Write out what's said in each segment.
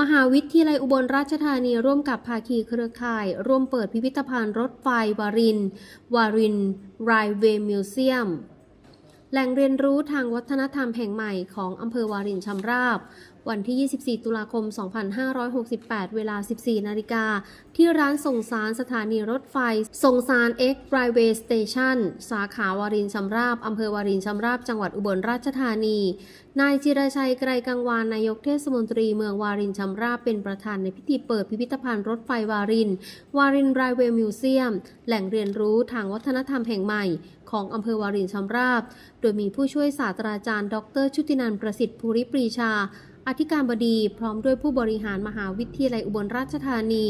มหาวิทยาลัยอุบลราชธานีร่วมกับภาคีเครือข่าย ร่วมเปิดพิพิธภัณฑ์รถไฟวาริน วารินไรเวมิวเซียมแหล่งเรียนรู้ทางวัฒนธรรมแห่งใหม่ของอำเภอวารินชำราบวันที่ 24 ตุลาคม 2568 เวลา 14 นาฬิกา ที่ร้านส่งสารสถานีรถไฟ ส่งสาร X Railway Station สาขาวารินชำราบ อำเภอวารินชำราบ จังหวัดอุบลราชธานี นายจิรชัยไกรกังวาน นายกเทศมนตรีเมืองวารินชำราบ เป็นประธานในพิธีเปิดพิพิธภัณฑ์รถไฟวาริน วารินไรเวย์มิวเซียม แหล่งเรียนรู้ทางวัฒนธรรมแห่งใหม่ของอำเภอวารินชำราบ โดยมีผู้ช่วยศาสตราจารย์ ดร ชุตินันท์ประสิทธิ์ภูริปรีชา อธิการบดีพร้อมด้วยผู้บริหารมหาวิทยาลัยอุบลราชธานี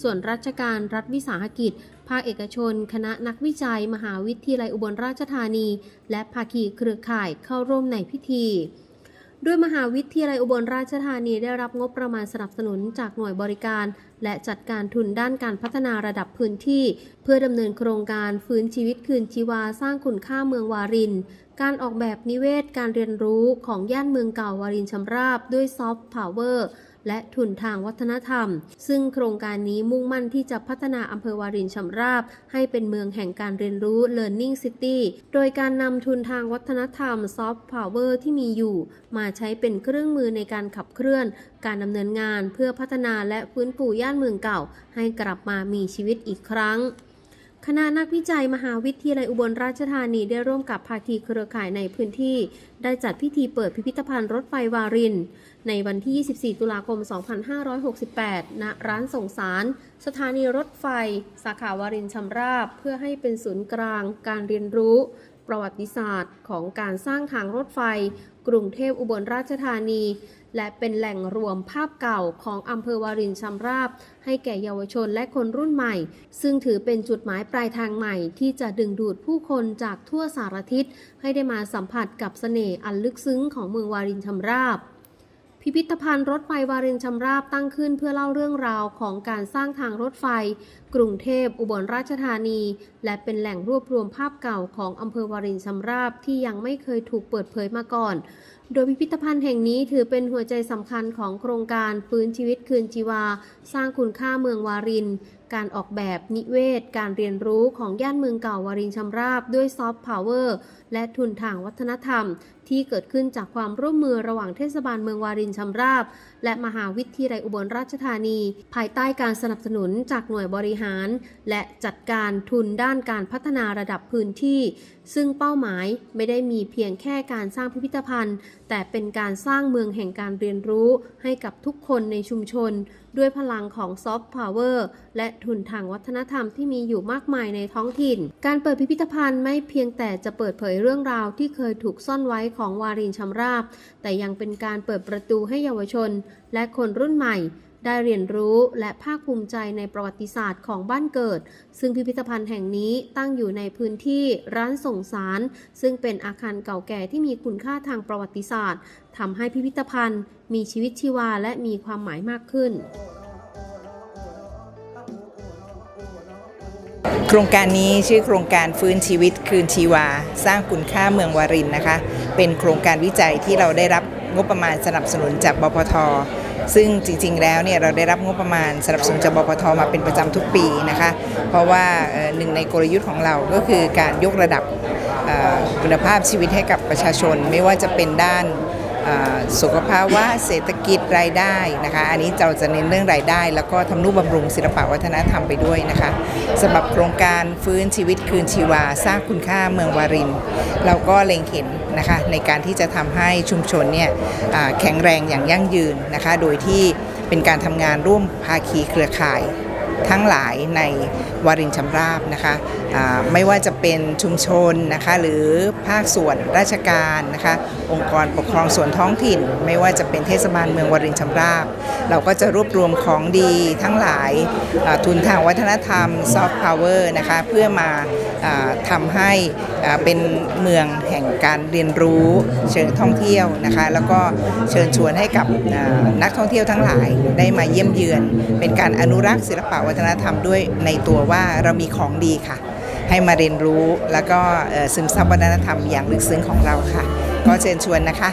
ส่วนราชการรัฐวิสาหกิจ ภาคเอกชน คณะนักวิจัย มหาวิทยาลัยอุบลราชธานี และภาคีเครือข่ายเข้าร่วมในพิธีด้วยมหาวิทยาลัยอุบลราชธานีได้รับงบประมาณสนับสนุนจากหน่วยบริการ และจัดการทุนด้านการพัฒนาระดับพื้นที่ เพื่อดำเนินโครงการฟื้นชีวิตคืนชีวาสร้างคุณค่าเมืองวาริน การออกแบบนิเวศการเรียนรู้ของย่านเมืองเก่าวารินชำราบด้วยซอฟต์พาวเวอร์และทุนทางวัฒนธรรม ซึ่งโครงการนี้มุ่งมั่นที่จะพัฒนาอำเภอวารินชำราบ ให้เป็นเมืองแห่งการเรียนรู้ Learning City โดยการนำทุนทางวัฒนธรรม Soft Power ที่มีอยู่ มาใช้เป็นเครื่องมือในการขับเคลื่อน การดำเนินงานเพื่อพัฒนาและฟื้นฟูย่านเมืองเก่า ให้กลับมามีชีวิตอีกครั้ง คณะนักวิจัยมหาวิทยาลัยอุบลราชธานีได้ร่วมกับภาคีเครือข่ายในพื้นที่ ได้จัดพิธีเปิดพิพิธภัณฑ์รถไฟวาริน ในวันที่ 24 ตุลาคม 2568 ณ ร้านส่งสาร สถานีรถไฟ สาขาวารินชำราบ เพื่อให้เป็นศูนย์กลางการเรียนรู้ ประวัติศาสตร์ของการสร้างทางรถไฟ กรุงเทพอุบลราชธานี และเป็นแหล่งรวมภาพเก่าของอำเภอวารินชำราบ ให้แก่เยาวชนและคนรุ่นใหม่ ซึ่งถือเป็นจุดหมายปลายทางใหม่ที่จะดึงดูดผู้คนจากทั่วสารทิศ ให้ได้มาสัมผัสกับเสน่ห์อันลึกซึ้งของเมืองวารินชำราบ พิพิธภัณฑ์รถไฟวารินชำราบตั้งขึ้นเพื่อเล่าเรื่องราวของการสร้างทางรถไฟ กรุงเทพอุบลราชธานี และเป็นแหล่งรวบรวมภาพเก่าของอำเภอวารินชำราบที่ยังไม่เคยถูกเปิดเผยมาก่อน โดยพิพิธภัณฑ์แห่งนี้ถือเป็นหัวใจสำคัญของโครงการฟื้นชีวิตคืนชีวา สร้างคุณค่าเมืองวารินการออกแบบนิเวศ การเรียนรู้ของย่านเมืองเก่าวารินชำราบด้วยซอฟต์พาวเวอร์และทุนทางวัฒนธรรม ที่เกิดขึ้นจากความร่วมมือระหว่างเทศบาลเมืองวารินชำราบ และมหาวิทยาลัยอุบลราชธานี ภายใต้การสนับสนุนจากหน่วยบริหาร และจัดการทุนด้านการพัฒนาระดับพื้นที่ ซึ่งเป้าหมายไม่ได้มีเพียงแค่การสร้างพิพิธภัณฑ์ แต่เป็นการสร้างเมืองแห่งการเรียนรู้ให้กับทุกคนในชุมชน ด้วยพลังของซอฟต์พาวเวอร์และทุนทางวัฒนธรรมที่มีอยู่มากมายในท้องถิ่น การเปิดพิพิธภัณฑ์ไม่เพียงแต่จะเปิดเผยเรื่องราวที่เคยถูกซ่อนไว้ของวารินชำราบ แต่ยังเป็นการเปิดประตูให้เยาวชน และคนรุ่นใหม่ ได้เรียนรู้และภาคภูมิใจในประวัติศาสตร์ของบ้านเกิด ซึ่งพิพิธภัณฑ์แห่งนี้ตั้งอยู่ในพื้นที่ร้านส่งสาร ซึ่งเป็นอาคารเก่าแก่ที่มีคุณค่าทางประวัติศาสตร์ทำให้พิพิธภัณฑ์ มีชีวิตชีวาและมีความหมายมากขึ้นโครงการนี้ชื่อโครงการฟื้นชีวิตคืนชีวา สร้างคุณค่าเมืองวารินนะคะ เป็นโครงการวิจัยที่เราได้รับงบประมาณสนับสนุนจากบพท ซึ่งจริง ๆ แล้วเนี่ยเราได้รับงบประมาณสนับสนุนจากบพทมาเป็นประจำทุกปีนะคะ เพราะว่าหนึ่งในกลยุทธ์ของเราก็คือการยกระดับคุณภาพชีวิตให้กับประชาชนไม่ว่าจะเป็นด้าน สุขภาวะเศรษฐกิจรายได้นะคะ อันนี้เราจะเน้นเรื่องรายได้ แล้วก็ทำนุบำรุงศิลปวัฒนธรรมไปด้วยนะคะสำหรับโครงการฟื้นชีวิตคืนชีวา สร้างคุณค่าเมืองวาริน เราก็เล็งเห็นนะคะในการที่จะทำให้ชุมชนเนี่ยแข็งแรงอย่างยั่งยืนนะคะ โดยที่เป็นการทำงานร่วมภาคีเครือข่าย ทั้งหลายในวารินชำราบนะคะไม่ว่าจะเป็นชุมชนนะคะหรือภาคส่วนราชการนะคะองค์กรปกครองส่วนท้องถิ่น ไม่ว่าจะเป็นเทศบาลเมืองวารินชำราบ เราก็จะรวบรวมของดีทั้งหลายทุนทางวัฒนธรรมซอฟต์พาวเวอร์นะคะเพื่อมาอทำให้เป็นเมืองแห่งการเรียนรู้เชิงท่องเที่ยวนะคะแล้วก็เชิญชวนให้กับนักท่องเที่ยวทั้งหลายได้มาเยี่ยมเยือน เป็นการอนุรักษ์ศิลปะวัฒนธรรมด้วยในตัวว่าเรามีของดีค่ะ ให้มาเรียนรู้แล้วก็ซึมซับวัฒนธรรมอย่างลึกซึ้งของเราค่ะ ก็เชิญชวนนะคะ